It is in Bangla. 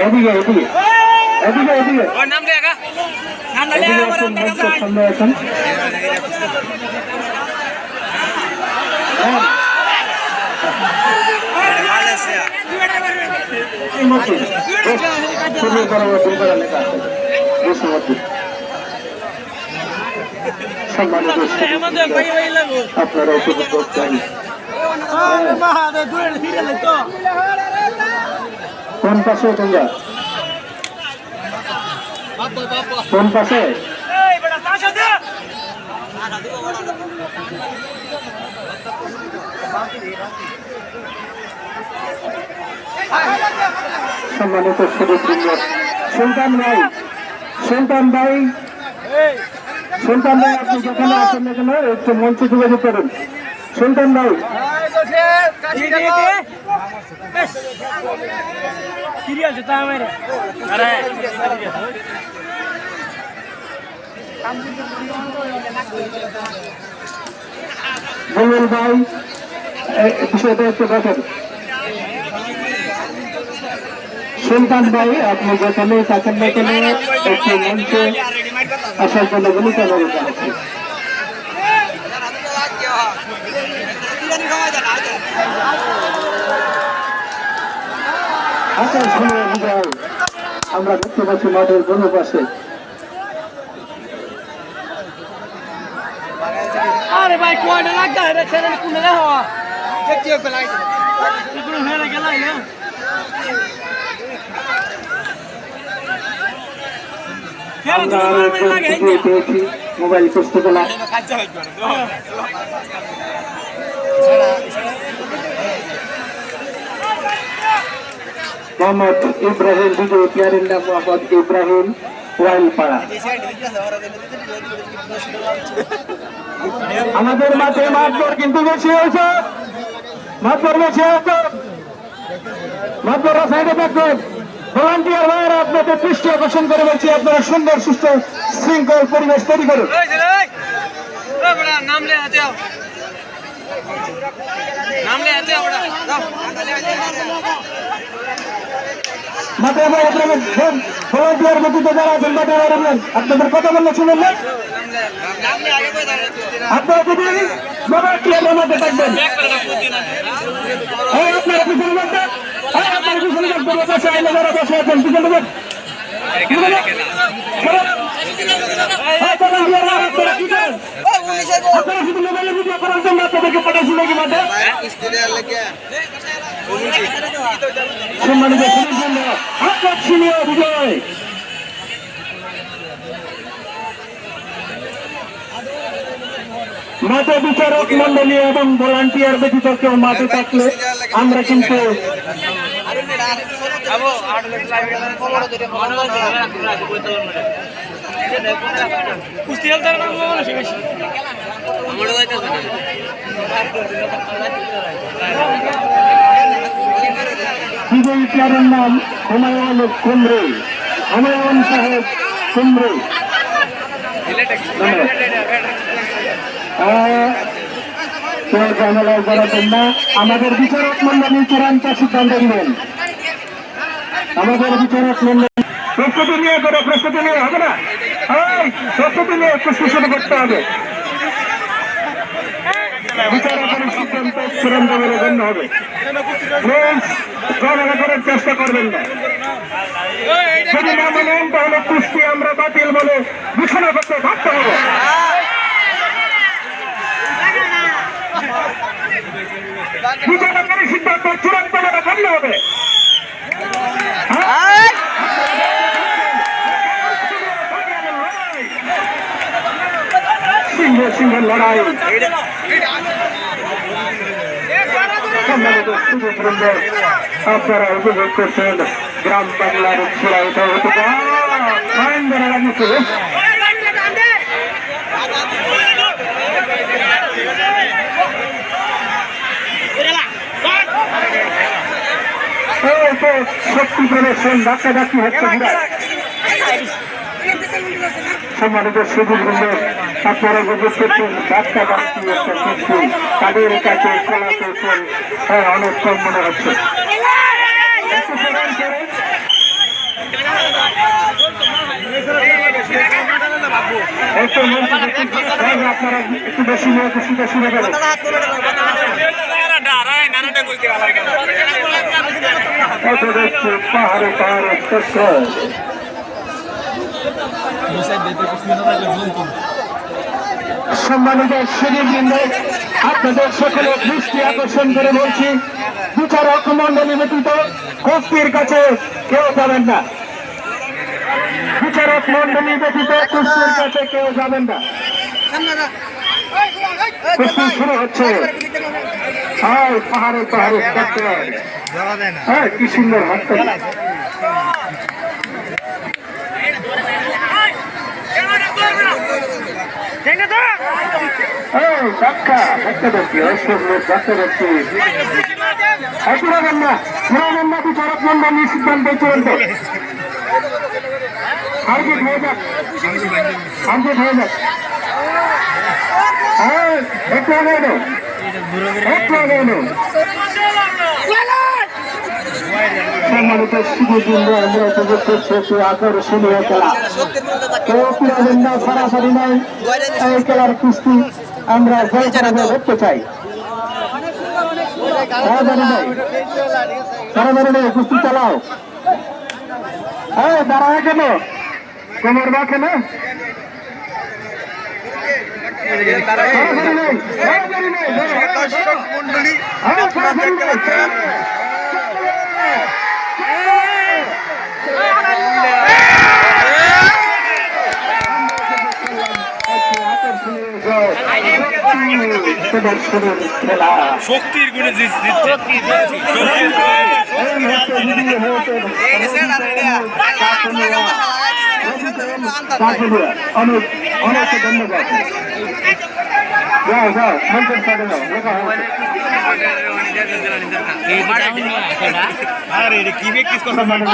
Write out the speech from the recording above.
এদিকে এদিকে। এদিকে এদিকে। ওর নাম নাম না সামনে হ্যাঁ, মালয়েশিয়া করা লেখা আছে সম্মানিত আপনারা উপভোগ করছেন কোন পাশে তোমরা? কোন পাশে? সম্মানিত সুদীপবৃন্দ, সুলতান ভাই সুলতান ভাই সুলতান ভাই, আপনি যেখানে আছেন না কেন, একটু মঞ্চে যোগাযোগ করুন। সুলতান ভাই সিরিয়াল যেটা আমার। আরে। ভাই বিষয়টা একটু দেখেন। সুলতান ভাই আপনি যেখানে থাকেন না কেন একটু মঞ্চে আসার জন্য বলি আমরা দেখতে পাচ্ছি মাঠের কোনো পাশে। আরে ভাই কোয়াটা লাগা রে ছেলে কোনে রে হওয়া? দেখতে গেল না আমরা তুমি আরও আমার লাগে একজন ভিডিও পেয়েছি মোবাইল পুস্তকলা কাজ হয় মোহাম্মদ ইব্রাহিম ভিডিও প্লেয়ারের নাম মোহাম্মদ ইব্রাহিম ওয়াইলপাড়া আমাদের মাঠে মাঠবর কিন্তু বেশি হয়েছে। মাঠবর বেশি হয়েছে। মাঠবররা সাইডে থাকবেন ভলান্টিয়ার ভাইয়েরা আপনাদের দৃষ্টি আকর্ষণ করে বলছি, আপনারা সুন্দর, সুস্থ, শৃঙ্খল পরিবেশ তৈরি করুন। ওই ছেলে ওই ওই বড়া নাম লে আতে আও নাম লে আতে আও বড়া যাও মাঠে ভাই আপনাদের ভলান্টিয়ার গতিতে যারা আছেন মাঠে রাখবেন। আপনাদের কথা বললে শুনুন না। আপনারা যদি ভলান্টিয়ার মাঠে থাকবেন? আপনারা পিছনে যাবেন এই আপনারা আপনারা আপনারা শুধু মোবাইলে ভিডিও করার জন্য আপনাদেরকে পাঠাইছি নাকি মাঠে সম্মানিত আকর্ষণীয় বিজয় মাঠে বিচারক মন্ডলী এবং ভলান্টিয়ার ব্যতীত কেউ মাঠে থাকলে আমরা কিন্তু আবো প্লেয়ারের নাম হুমায়ুন কুমরে হুমায়ুন সাহেব কুমরে আমাদের বিচারক মন্ডলী চূড়ান্ত সিদ্ধান্ত দিবেন আমাদের বিচারক মন্ডলী প্রস্তুতি নিয়ে করে, প্রস্তুতি নিয়ে, হবে না? প্রস্তুতি নিয়ে প্রস্তুতি করতে হবে। বিচারকের সিদ্ধান্ত চূড়ান্ত বলে গণ্য হবে। ঝামেলা করার চেষ্টা করবেন না। যদি না মানেন, তাহলে কুস্তি আমরা বাতিল বলে ঘোষণা করতে বাধ্য হব। বিচারকের সিদ্ধান্ত চূড়ান্ত বলে গণ্য হবে। সিংহ সিংহ লড়াই। সম্মানিত সুযোগবৃন্দ আপনারা উপভোগ করছেন গ্রাম বাংলার খেলায়িত হতে ফাইন ধরে লাগিয়েছে এই তো শক্তি প্রদর্শন ডাক্তার ডাক্তি হচ্ছে সম্মানিত সুযোগবৃন্দ আপনারা যদি সত্যি ব্যবসা বাণিজ্য কিন্তু তাদের কাছে কলা কৌশল হ্যাঁ, অনেক কম মনে হচ্ছে। হ্যাঁ, হ্যাঁ, আপনারা একটু বেশি খুশি বেশি পাহাড়ে পাহাড়ে সম্মানিত সুদীবৃন্দ আপনাদের সকলে দৃষ্টি আকর্ষণ করে বলছি, বিচারক মন্ডলী ব্যতীত কুস্তির কাছে কেউ যাবেন না। বিচারক মন্ডলী ব্যতীত কুস্তির কাছে কেউ যাবেন না। কুস্তি শুরু হচ্ছে। হায়, পাহাড়ে পাহাড়ে কি সুন্দর হাতটা। সিদ্ধান্ত চূড়ান্ত আর্জিত হয়ে যাক আর্জিত হয়ে যাক একটু আগে একটু আগে সম্মানিত সুযোগ আমরা উপভোগ করছি একটু আকর্ষণীয় খেলা। কেউ সরাসরি নয় এই খেলার কুস্তি আমরা জয়পুরে দেখতে চাই। কুস্তি চালাও। হ্যাঁ দাঁড়ায় কেন কোমর বা কেন দর্শক মন্ডলী প্রদর্শনের খেলা শক্তির গুণে অনেক অনেক ধন্যবাদ যাও যাও মন্ত্রের সাথে যাও লেখা হয়েছে আরে কি ব্যক্তি সম্মানিত